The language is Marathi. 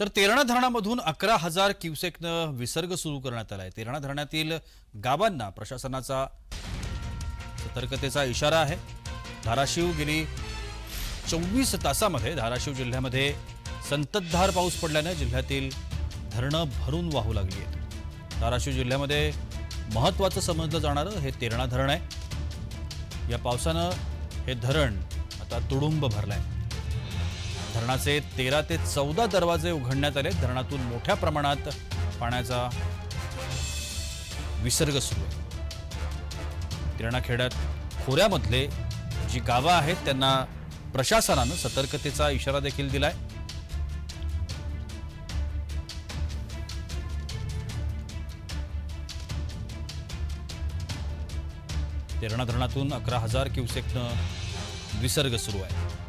तर तेरणा धरणामधून अकरा हजार क्युसेकनं विसर्ग सुरू करण्यात आला आहे तेरणा धरणातील गावांना प्रशासनाचा सतर्कतेचा इशारा आहे. धाराशिव गेली चोवीस तासामध्ये धाराशिव जिल्ह्यामध्ये संततधार पाऊस पडल्यानं जिल्ह्यातील धरणं भरून वाहू लागली आहेत. धाराशिव जिल्ह्यामध्ये महत्त्वाचं समजलं जाणारं हे तेरणा धरण आहे. या पावसानं हे धरण आता तुडुंब भरलं आहे धरणाचे तेरा ते चौदा दरवाजे उघडण्यात आले. धरणातून मोठ्या प्रमाणात पाण्याचा विसर्ग सुरू आहे. तिरणाखेड्यात खोऱ्यामधले जी गावं आहेत त्यांना प्रशासनानं सतर्कतेचा इशारा देखील दिलाय. तेरणा धरणातून अकरा हजार क्युसेकनं विसर्ग सुरू आहे.